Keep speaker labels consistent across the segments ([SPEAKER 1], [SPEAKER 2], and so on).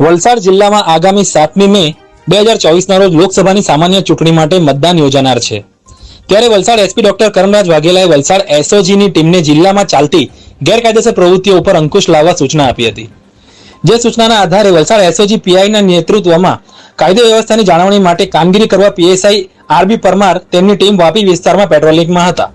[SPEAKER 1] વલસાડ જિલ્લામાં આગામી સાતમી મે બે હજાર ચોવીસના રોજ લોકસભાની સામાન્ય ચૂંટણી માટે મતદાન યોજાનાર છે. ત્યારે વલસાડ એસપી ડોક્ટર કરમરાજ વાઘેલાએ વલસાડ એસઓજીની ટીમને જિલ્લામાં ચાલતી ગેરકાયદેસર પ્રવૃત્તિઓ ઉપર અંકુશ લાવવા સૂચના આપી હતી. જે સૂચનાના આધારે વલસાડ એસઓજી પીઆઈના નેતૃત્વમાં કાયદો વ્યવસ્થાની જાળવણી માટે કામગીરી કરવા પીએસઆઈ આરબી પરમાર તેમની ટીમ વાપી વિસ્તારમાં પેટ્રોલિંગમાં હતા.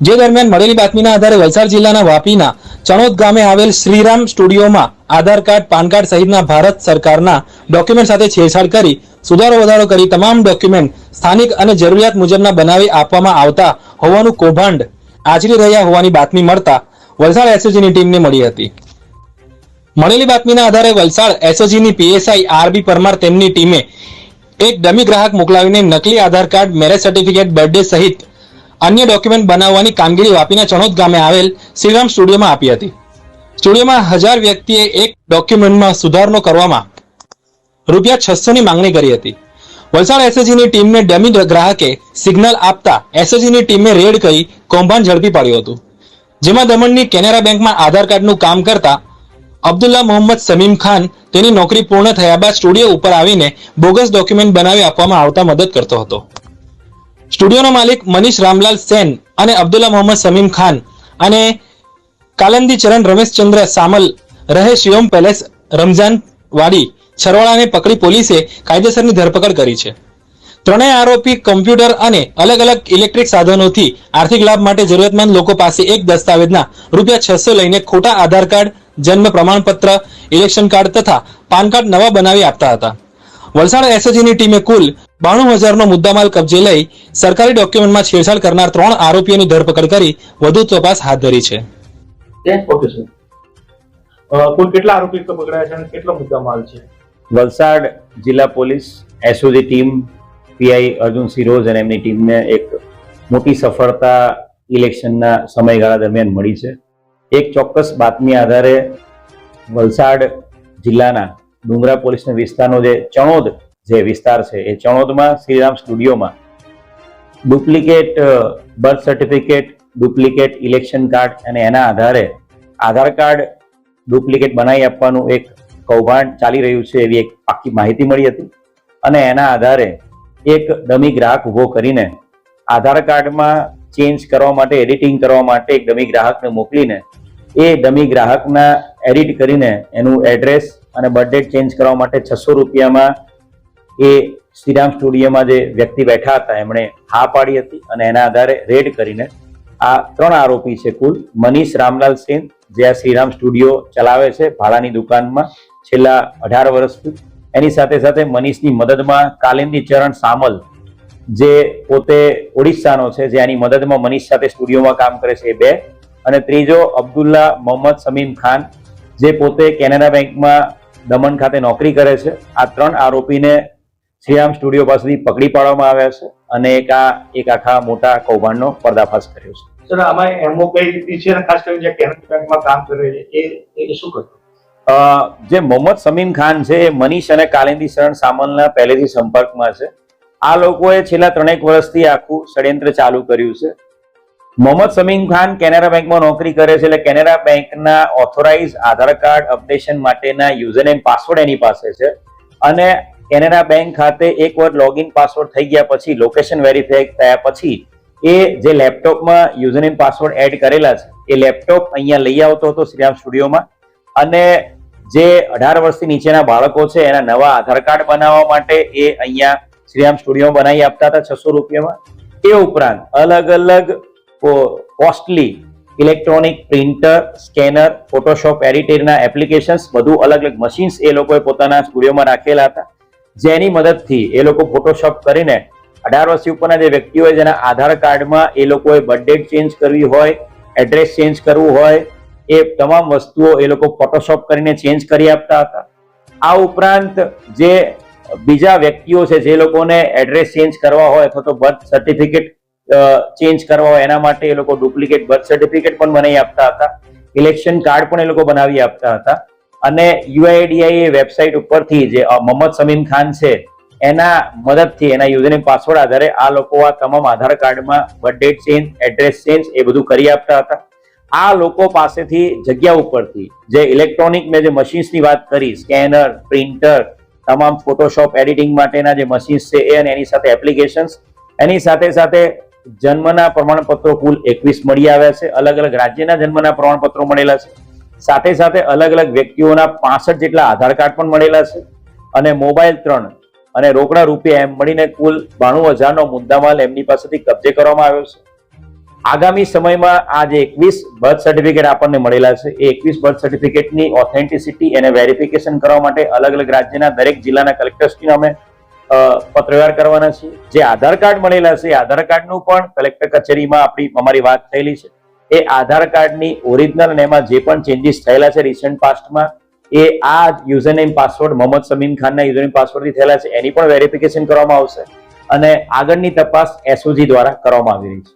[SPEAKER 1] જે દરમિયાન મળેલી બાતમીના આધારે વલસાડ જિલ્લાના વાપીના ચણોદ ગામે આવેલ શ્રીરામ સ્ટુડિયોમાં આધાર કાર્ડ, પાન કાર્ડ સહિતના ભારત સરકારના ડોક્યુમેન્ટ સાથે છેડછાડ કરી, સુધારો વધારો કરી તમામ ડોક્યુમેન્ટ સ્થાનિક અને જરૂરિયાત મુજબના બનાવી આપવામાં આવતા હોવાનું કૌભાંડ આચરી રહ્યા હોવાની બાતમી મળતા વલસાડ એસઓજીની ટીમને મળી હતી. મળેલી બાતમીના આધારે વલસાડ એસઓજીની પીએસઆઈ આરબી પરમાર તેમની ટીમે એક ડમી ગ્રાહક મોકલાવીને નકલી Aadhaar card, marriage certificate birthday સહિત અન્ય ડોક્યુમેન્ટ બનાવવાની કામગીરી વાપીના ચણોદ ગામે આવેલ શ્રીરામ સ્ટુડિયોમાં આપી હતી. સ્ટુડિયોમાં હજાર વ્યક્તિએ એક ડોક્યુમેન્ટમાં સુધારનો કરવામાં રૂપિયા છસો ની માંગણી કરી હતી. વલસાડ એસએજીની ટીમને ડેમી ગ્રાહકે સિગ્નલ આપતા એસએજીની ટીમે રેડ કરી કૌભાંડ ઝડપી પાડ્યું હતું. જેમાં દમણની કેનેરા બેંકમાં આધાર કાર્ડનું કામ કરતા અબ્દુલ્લા મોહમ્મદ સમીમ ખાન તેની નોકરી પૂર્ણ થયા બાદ સ્ટુડિયો ઉપર આવીને બોગસ ડોક્યુમેન્ટ બનાવી આપવામાં આવતા મદદ કરતો હતો. સ્ટુડિયોનો માલિક મનીષ રામલાલ સેન અને અબ્દુલ્લા મોહમ્મદ સમીમ ખાન અને કાલંદી ચરણ રમેશચંદ્ર સામલ રહે શિવમ પેલેસ રમઝાન વાડી છરવાડાને પકડી પોલીસે કાયદેસરની ધરપકડ કરી છે. ત્રણેય આરોપી કમ્પ્યુટર અને અલગ અલગ ઇલેક્ટ્રિક સાધનોથી આર્થિક લાભ માટે જરૂરિયાતમંદ લોકો પાસે એક દસ્તાવેજના રૂપિયા છસો લઈને ખોટા આધાર કાર્ડ, જન્મ પ્રમાણપત્ર, ઇલેક્શન કાર્ડ તથા પાન કાર્ડ નવા બનાવી આપતા હતા. વલસાડ એસએજીની ટીમે કુલ બાણું હજારનો મુદ્દામાલ કબજે લઈ સરકારી ડોક્યુમેન્ટમાં છેડછાડ કરનાર ત્રણ આરોપીઓની ધરપકડ કરી વધુ તપાસ હાથ ધરી છે.
[SPEAKER 2] ઓકે સર કુલ કેટલા આરોપી પકડાયા છે અને કેટલો મુદ્દા માલ છે?
[SPEAKER 3] વલસાડ જિલ્લા police SOG team PI Arjun Siroj અને એમની ટીમને એક મોટી સફળતા ઇલેક્શનના સમયગાળા દરમિયાન મળી છે. એક ચોક્કસ બાતમી આધારે વલસાડ જિલ્લાના ડુંગરા પોલીસના વિસ્તારનો જે ચણોદ જે વિસ્તાર છે, એ ચણોદમાં શ્રીરામ સ્ટુડિયોમાં duplicate birth certificate duplicate election card અને એના આધારે આધાર કાર્ડ ડુપ્લિકેટ બનાવી આપવાનું એક કૌભાંડ ચાલી રહ્યું છે એવી એક પાકી માહિતી મળી હતી. અને એના આધારે એક ડમી ગ્રાહક ઊભો કરીને આધાર કાર્ડમાં ચેન્જ કરવા માટે, એડિટિંગ કરવા માટે એક ડમી ગ્રાહકને મોકલીને એ ડમી ગ્રાહકના એડિટ કરીને એનું એડ્રેસ અને બર્થ ચેન્જ કરવા માટે છસો રૂપિયામાં એ શ્રીરામ સ્ટુડિયોમાં જે વ્યક્તિ બેઠા હતા, એમણે હા પાડી હતી અને એના આધારે રેડ કરીને આ ત્રણ આરોપી છે કુલ. મનીષ રામલાલ સેન જે આ શ્રીરામ સ્ટુડિયો ચલાવે છે ભાડાની દુકાનમાં છેલ્લા અઢાર વર્ષથી. એની સાથે સાથે મનીષની મદદમાં કાલિંદી ચરણ સામલ, જે પોતે ઓડિશાનો છે, જે આની મદદમાં મનીષ સાથે સ્ટુડિયોમાં કામ કરે છે એ બે. અને ત્રીજો અબ્દુલ્લા મોહમ્મદ સમીમ ખાન, જે પોતે કેનેરા બેંકમાં દમણ ખાતે નોકરી કરે છે. આ ત્રણ આરોપીને શ્રીરામ સ્ટુડિયો પાસેથી પકડી પાડવામાં આવ્યા છે અને એક આ, એક આખા મોટા કૌભાંડનો પર્દાફાશ કર્યો છે.
[SPEAKER 2] સર, આમાં એમઓ કઈ રીતની છે અને ખાસ કરીને જે કેનેરા બેંકમાં કામ કરે છે, એ એ શું કરતું
[SPEAKER 3] જે મોહમ્મદ સમીમ ખાન છે, એ મનીષ અને કાલિંદી શરણ સામલના પહેલેથી સંપર્કમાં છે. આ લોકોએ છેલ્લા ત્રણેક વર્ષથી આખું ષડયંત્ર ચાલુ કર્યું છે. મોહમ્મદ સમીમ ખાન કેનેરા બેંકમાં નોકરી કરે છે એટલે કેનેરા બેંકના ઓથોરાઇઝ, આધાર કાર્ડ, અપડેશન માટેના યુઝર નેમ, પાસવર્ડ એની પાસે છે. અને કેનેરા બેંક ખાતે એક વાર લોગિન પાસવર્ડ થઈ ગયા પછી, લોકેશન વેરીફાઈ થયા પછી એ જે લેપટોપમાં યુઝર નેમ પાસવર્ડ એડ કરેલા છે, એ લેપટોપ અહીંયા લઈ આવતો હતો શ્રીરામ સ્ટુડિયોમાં. અને જે અઢાર વર્ષથી નીચેના બાળકો છે, એના નવા આધાર કાર્ડ બનાવવા માટે એ અહીંયા શ્રીરામ સ્ટુડિયો બનાવી આપતા હતા છસો રૂપિયામાં. એ ઉપરાંત અલગ અલગ costly electronic printer scanner Photoshop એડિટરના applications બધું અલગ અલગ મશીન્સ એ લોકોએ પોતાના સ્ટુડિયોમાં રાખેલા હતા. જેની મદદથી એ લોકો ફોટોશોપ કરીને અઢાર વર્ષથી ઉપરના જે વ્યક્તિ હોય જેના આધાર કાર્ડમાં એ લોકોએ બર્થ ચેન્જ કરવી હોય એડ્રેસ ચેન્જ કરવું હોય, એ તમામ વસ્તુઓ એ લોકો ફોટોશોપ કરીને ચેન્જ કરી આપતા હતા. આ ઉપરાંત જે બીજા વ્યક્તિઓ છે, જે લોકોને એડ્રેસ ચેન્જ કરવા હોય અથવા તો બર્થ સર્ટિફિકેટ ચેન્જ કરવા હોય, એના માટે એ લોકો ડુપ્લિકેટ બર્થ સર્ટિફિકેટ પણ બનાવી આપતા હતા. ઇલેક્શન કાર્ડ પણ એ લોકો બનાવી આપતા હતા. અને યુઆઈડીઆઈ વેબસાઇટ ઉપરથી જે મોહમ્મદ સમીમ ખાન છે એના મદદથી, એના યુઝરનેમ પાસવર્ડ આધારે આ લોકો આ તમામ આધાર કાર્ડમાં બર્થ ચેન્જ એડ્રેસ ચેન્જ એ બધું કરી આપતા હતા. આ લોકો પાસેથી જગ્યા ઉપરથી જે ઇલેક્ટ્રોનિક મેં જે મશીન્સની વાત કરી સ્કેનર પ્રિન્ટર તમામ ફોટોશોપ એડિટિંગ માટેના જે મશીન્સ છે એ અને એની સાથે એપ્લિકેશન્સ એની સાથે સાથે જન્મના પ્રમાણપત્રો કુલ એકવીસ મળી આવ્યા છે. અલગ અલગ રાજ્યના જન્મના પ્રમાણપત્રો મળેલા છે. સાથે સાથે અલગ અલગ વ્યક્તિઓના પાસઠ જેટલા આધાર કાર્ડ પણ મળેલા છે. અને મોબાઈલ ત્રણ અને રોકડા રૂપિયા એમ મળીને કુલ બાણું હજારનો મુદ્દામાલ એમની પાસેથી કબજે કરવામાં આવ્યો છે. આગામી સમયમાં આ જે એકવીસ બર્થ સર્ટિફિકેટ આપણને મળેલા છે, એ એકવીસ બર્થ સર્ટિફિકેટની ઓથેન્ટિસિટી એને વેરિફિકેશન કરવા માટે અલગ અલગ રાજ્યના દરેક જિલ્લાના કલેક્ટર્સથી અમે પત્રવ્યવહાર કરવાના છીએ. જે આધાર કાર્ડ મળેલા છે, એ આધાર કાર્ડનું પણ કલેક્ટર કચેરીમાં આપણી, અમારી વાત થયેલી છે. એ આધાર કાર્ડની ઓરિજિનલ અને એમાં જે પણ ચેન્જીસ થયેલા છે રિસન્ટ પાસ્ટમાં એ આ user name password Mohammad Samim ખાનના યુઝર નેમ પાસવર્ડથી થયેલા છે. એની પણ વેરિફિકેશન કરવામાં આવશે અને આગળની તપાસ એસઓજી દ્વારા કરવામાં આવી રહી છે.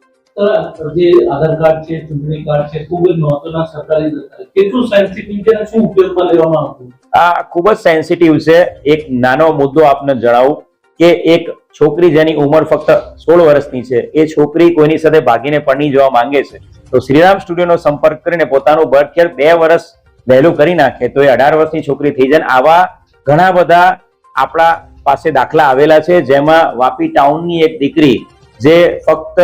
[SPEAKER 4] જે આધાર કાર્ડ છે ચૂંટણી કાર્ડ છે ખૂબ જ મહત્વના સરકારી કેટલું સેન્સિટિવ છે અને શું ઉપયોગમાં લેવામાં આવતું
[SPEAKER 3] આ ખૂબ જ સેન્સિટિવ છે. એક નાનો મુદ્દો આપને જણાવું કે એક છોકરી જેની ઉંમર ફક્ત સોળ વર્ષની છે એ છોકરી કોઈની સાથે ભાગીને પરણી જવા માંગે છે તો શ્રીરામ સ્ટુડિયોનો સંપર્ક કરીને પોતાનું બર્થ બે વર્ષ વહેલું કરી નાખે, તો એ અઢાર વર્ષની છોકરી થઈ જાય. આવા ઘણા બધા આપણા પાસે દાખલા આવેલા છે, જેમાં વાપી ટાઉનની એક દીકરી જે ફક્ત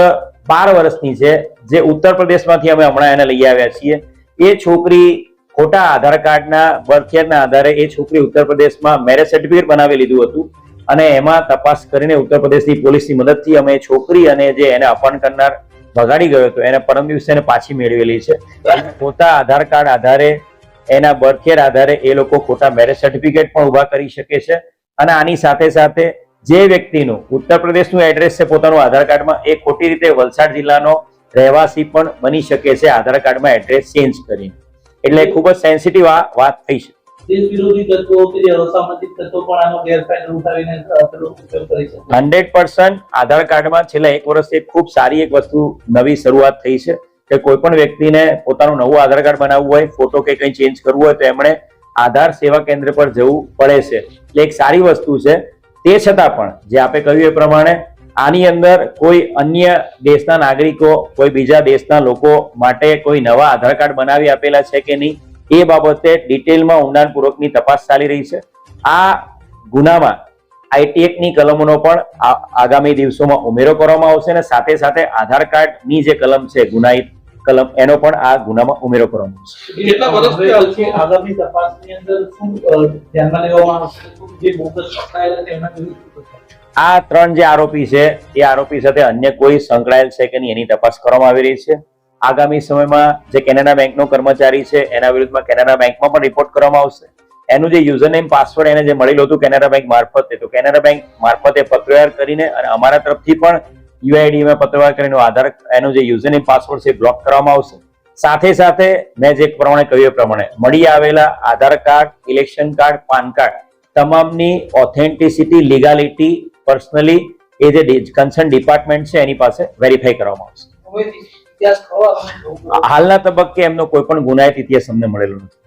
[SPEAKER 3] બાર વર્ષની છે, જે ઉત્તર પ્રદેશમાંથી અમે હમણાં એને લઈ આવ્યા છીએ. એ છોકરી ખોટા આધાર કાર્ડના બર્થિયરના આધારે એ છોકરી ઉત્તર પ્રદેશમાં મેરેજ સર્ટિફિકેટ બનાવી લીધું હતું. અને એમાં તપાસ કરીને ઉત્તર પ્રદેશની પોલીસની મદદથી અમે છોકરી અને જે એને અપહરણ કરનાર ભગાડી ગયો હતો, એને પરમ દિવસે પાછી મેળવેલી છે. ખોટા આધાર કાર્ડ આધારે એના બર્થ યર આધારે એ લોકો ખોટા મેરેજ સર્ટિફિકેટ પણ ઊભા કરી શકે છે. અને આની સાથે સાથે જે વ્યક્તિનું ઉત્તર પ્રદેશનું એડ્રેસ છે પોતાનું આધાર કાર્ડમાં એ ખોટી રીતે વલસાડ જિલ્લાનો રહેવાસી પણ બની શકે છે. આધાર કાર્ડમાં એડ્રેસ ચેન્જ કરીને. એટલે ખૂબ જ સેન્સિટિવ આ વાત થઈ છે. હંડ્રેડ પર્સન્ટ આધાર કાર્ડમાં છેલ્લા એક વર્ષથી ખૂબ સારી એક વસ્તુ નવી શરૂઆત થઈ છે. કે કોઈ પણ વ્યક્તિને પોતાનું નવું આધાર કાર્ડ બનાવવું હોય, ફોટો કે કંઈ ચેન્જ કરવું હોય તો એમણે આધાર સેવા કેન્દ્ર પર જવું પડે છે. એટલે એક સારી વસ્તુ છે. તે છતાં પણ, જે આપે કહ્યું એ પ્રમાણે, આની અંદર કોઈ અન્ય દેશના નાગરિકો, કોઈ બીજા દેશના લોકો માટે કોઈ નવા આધાર કાર્ડ બનાવી આપેલા છે કે નહીં, એ બાબતે ડિટેલમાં ઊંડાણપૂર્વકની તપાસ ચાલી રહી છે. આ ગુનામાં આઈટીએકની કલમોનો પણ આગામી દિવસોમાં ઉમેરો કરવામાં આવશે અને સાથે સાથે આધાર કાર્ડની જે કલમ છે ગુનાહિત કલમ એનો પણ આ ગુનામાં ઉમેરો
[SPEAKER 4] કરવાનો છે. આગામી તપાસની અંદર શું ધ્યાનમાં લેવામાં આવશે? જે બોગસ પકડાયેલા છે એના વિરુદ્ધ
[SPEAKER 3] આ ત્રણ જે આરોપી છે એ આરોપી સાથે અન્ય કોઈ સંકળાયેલ છે કે નહીં એની તપાસ કરવામાં આવી રહી છે. આગામી સમયમાં જે કેનેડા બેંકનો કર્મચારી છે એના વિરુદ્ધમાં કેનેડા બેંકમાં પણ રિપોર્ટ કરવામાં આવશે. એનું જે યુઝર નેમ પાસવર્ડ એને જે મળેલું હતું કેનેરા બેંક મારફતે તો કેનેરા બેંક મારફતે પત્રવ્યવહાર કરીને અને અમારા તરફથી પણ યુઆઈડી માં પત્રવ્યવહાર કરીને આધાર એનો જે યુઝર નેમ પાસવર્ડ છે બ્લોક કરવામાં આવશે. સાથે સાથે મેં જે પ્રમાણે કહ્યું એ પ્રમાણે મળી આવેલા Aadhaar card election card PAN card તમામની ઓથેન્ટિસિટી લીગાલિટી પર્સનલી એ જે કન્સર્ન ડિપાર્ટમેન્ટ છે એની પાસે વેરીફાઈ કરવામાં આવશે. હાલના તબક્કે એમનો કોઈ પણ ગુનાહિત ઇતિહાસ અમને મળેલો નથી.